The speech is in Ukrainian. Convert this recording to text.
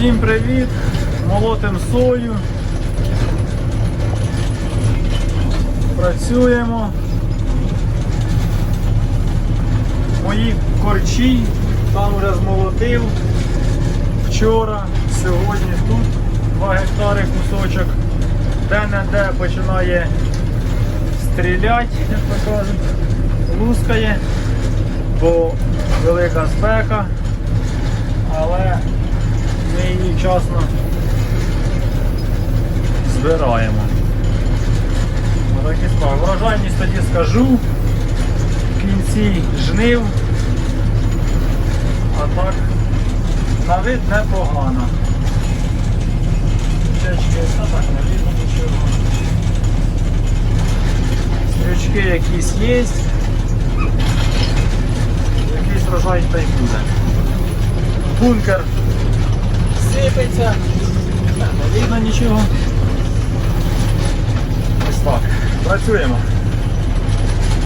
Всім привіт! Молотим сою. Працюємо. Мої корчі там вже змолотив. Вчора, сьогодні тут 2 гектари кусочок. Де-не-де починає стріляти, як то кажуть, лускає, бо велика спека, але вчасно збираємо. Справи. Врожайність тоді скажу. В кінці жнив. А так на вид непогано. Чечки, та так, не видно нічого. Стрічки якісь є. Якийсь врожай та й буде. Бункер сипеться. Не видно нічого. Ось так. Працюємо.